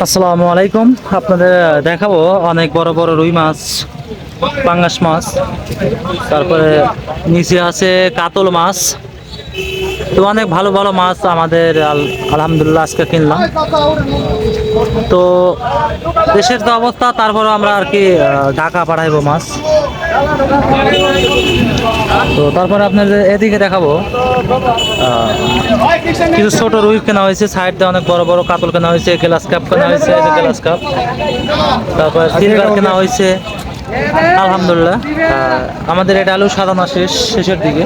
আসসালামু আলাইকুম। আপনাদের দেখাবো অনেক বড় বড় রুই মাছ, পাঙ্গাস মাছ, তারপরে নিচে আছে কাতল মাছ। তো অনেক ভালো ভালো মাছ আমাদের আল- আলহামদুলিল্লাহ আজকে কিনলাম। তো দেশের তো অবস্থা তারপরে আমরা আর কি ঢাকা পাঠাইবো মাছ। তো তারপরে আপনাদের এদিকে দেখাবো। কিছু ছোট রুই কেনা হয়েছে, সাইড দিয়ে অনেক বড় বড় কাতল কেনা হয়েছে, গ্লাস কাপ কেনা হয়েছে গ্লাস কাপ। তারপর সিলভার কেনা হয়েছে, আলহামদুলিল্লাহ। আমাদের এটা আলু সাজানো শেষ, শেষের দিকে।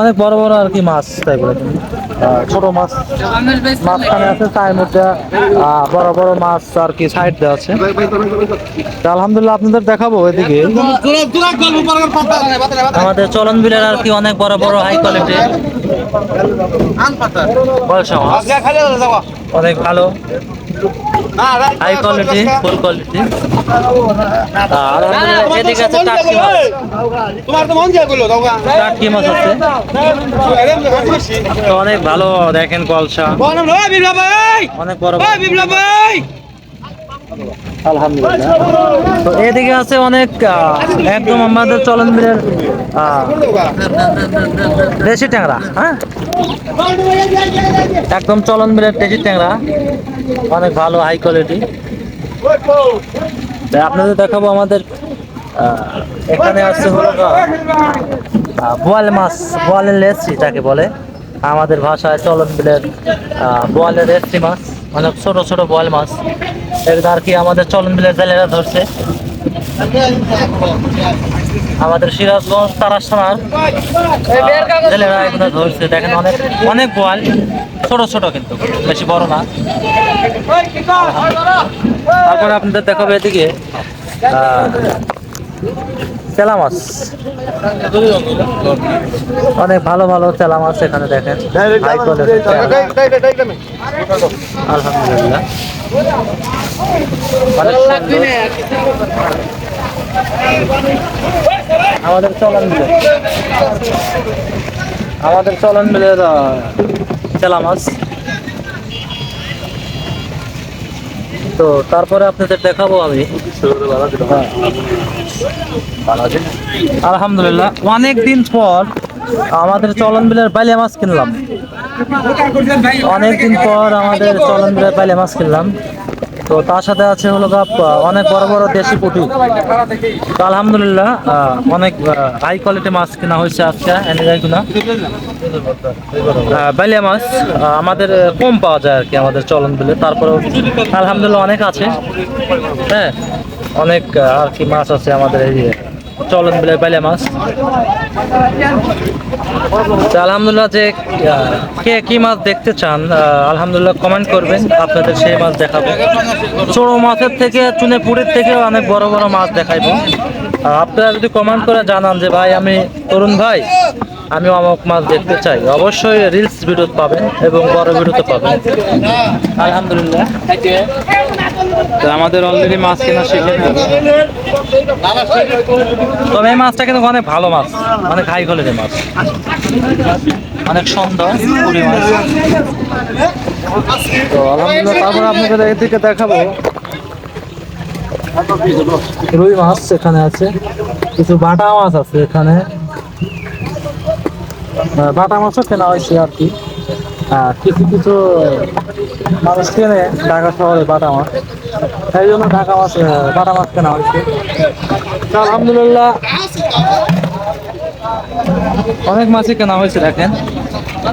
অনেক বড় বড় আর কি মাছ, তাই বলে। ছোট মাছ মাঝখানে আছে, চায়ের মধ্যে বড় বড় মাছ আর কি সাইড দেওয়া আছে। আলহামদুলিল্লাহ আপনাদের দেখাবো এদিকে। আমাদের চলন বিলের আর কি অনেক বড় বড় হাই কোয়ালিটি অনেক ভালো। হাই কোয়ালিটি ফুল কোয়ালিটি আর এদিকে আছে টাটকি মাছ তোমার তো মন যায় বলল দাওগা টাটকি মাছ আছে। অনেক ভালো দেখেন কলসা। অনেক বড় বিপ্লব ভাই! আলহামদুলিল্লাহ তো এদিকে আছে অনেক একদম আমাদের চলন বিলের দেশি ট্যাংরা হ্যাঁ? একদম চলন বিলের দেশি ট্যাংরা। অনেক ভালো হাই কোয়ালিটি আপনাদের দেখাবো আমাদের এখানে আসছে হলো বোয়াল মাছ, বোয়ালের লেসি তাকে বলে। আমাদের ভাষায় চলন বিলের বোয়ালের রেসি মাছ, অনেক ছোট ছোট বোয়াল মাছ। এগুলো আর কি আমাদের চলন বিলের জেলেরা ধরছে? আমাদের সিরাজগঞ্জ তারাস থানার জেলেরা এগুলো ধরছে। দেখেন অনেক অনেক বোয়াল। ছোট ছোট কিন্তু বেশি বড় না। তারপরে আপনাদের দেখাবো এদিকে চেলা মাছ অনেক ভালো ভালো চেলা মাছ এখানে দেখেন। আলহামদুলিল্লাহ। আমাদের চলন মিলে আমাদের চলন মিলে চেলা মাছ। তো তারপরে আপনাদের দেখাবো আমি। হ্যাঁ। আলহামদুলিল্লাহ, অনেক দিন পর আমাদের চলন বিলের বাইলে মাছ কিনলাম। অনেক দিন পর আমাদের চলন বিলের বাইলে মাছ কিনলাম। তো তার সাথে আছে হলো অনেক বড় বড় দেশি পুটি। তো আলহামদুলিল্লাহ অনেক হাই কোয়ালিটি মাছ কেনা হয়েছে আজকে এনে বেলিয়া মাছ আমাদের কম পাওয়া যায় আর কি আমাদের চলন বিলে। তারপরেও আলহামদুলিল্লাহ অনেক আছে। হ্যাঁ অনেক আর কি মাছ আছে আমাদের এই যে। চলন বিলে পাইলে মাছ। আলহামদুলিল্লাহ যে কে কি মাছ দেখতে চান আলহামদুলিল্লাহ কমেন্ট করবেন, আপনাদের সেই মাছ দেখাবো। ছোট মাছের থেকে, চুনে পুরের থেকে অনেক বড় বড় মাছ দেখাইবো। আপনারা যদি কমেন্ট করে জানান যে ভাই আমি তরুণ ভাই আমি অমুক মাছ দেখতে চাই। অবশ্যই রিলস ভিডিও পাবেন এবং বড় ভিডিওতে পাবেন। আলহামদুলিল্লাহ। তো আমাদের অলরেডি মাছ কেনা শিখে তবে এই মাছটা কিন্তু অনেক ভালো মাছ অনেক হাই কোয়ালিটির মাছ। অনেক সন্ধ্যা পুরি মাছ। তো আলহামদুলিল্লাহ তারপর আপনাদের এদিকে দেখাবো। রুই মাছ এখানে আছে। কিছু বাটা মাছ আছে এখানে। বাটা মাছও কেনা হয়েছে আর কি। কিছু কিছু মানুষ কেনে ঢাকা শহরে বাটা মাছ। এই জন্য ঢাকা মাছ বাটা মাছ কেনা হয়েছে। আলহামদুলিল্লাহ অনেক মাছই কেনা হয়েছে দেখেন।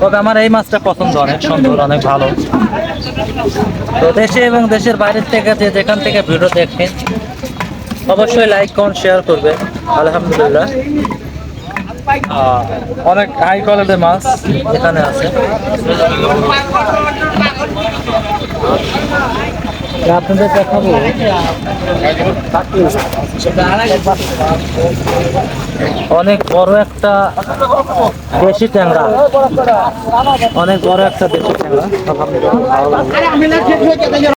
তবে আমার এই মাছটা পছন্দ অনেক সুন্দর, অনেক ভালো। তো দেশে এবং দেশের বাইরের থেকে যে যেখান থেকে ভিডিও দেখেন অবশ্যই লাইক কমেন্ট শেয়ার করবে। আলহামদুলিল্লাহ। অনেক হাই কোয়ালিটির মাছ। এখানে আছে। আপনাদের দেখাবো অনেক বড় একটা দেশি ট্যাংরা অনেক বড় একটা দেশি ট্যাংরা।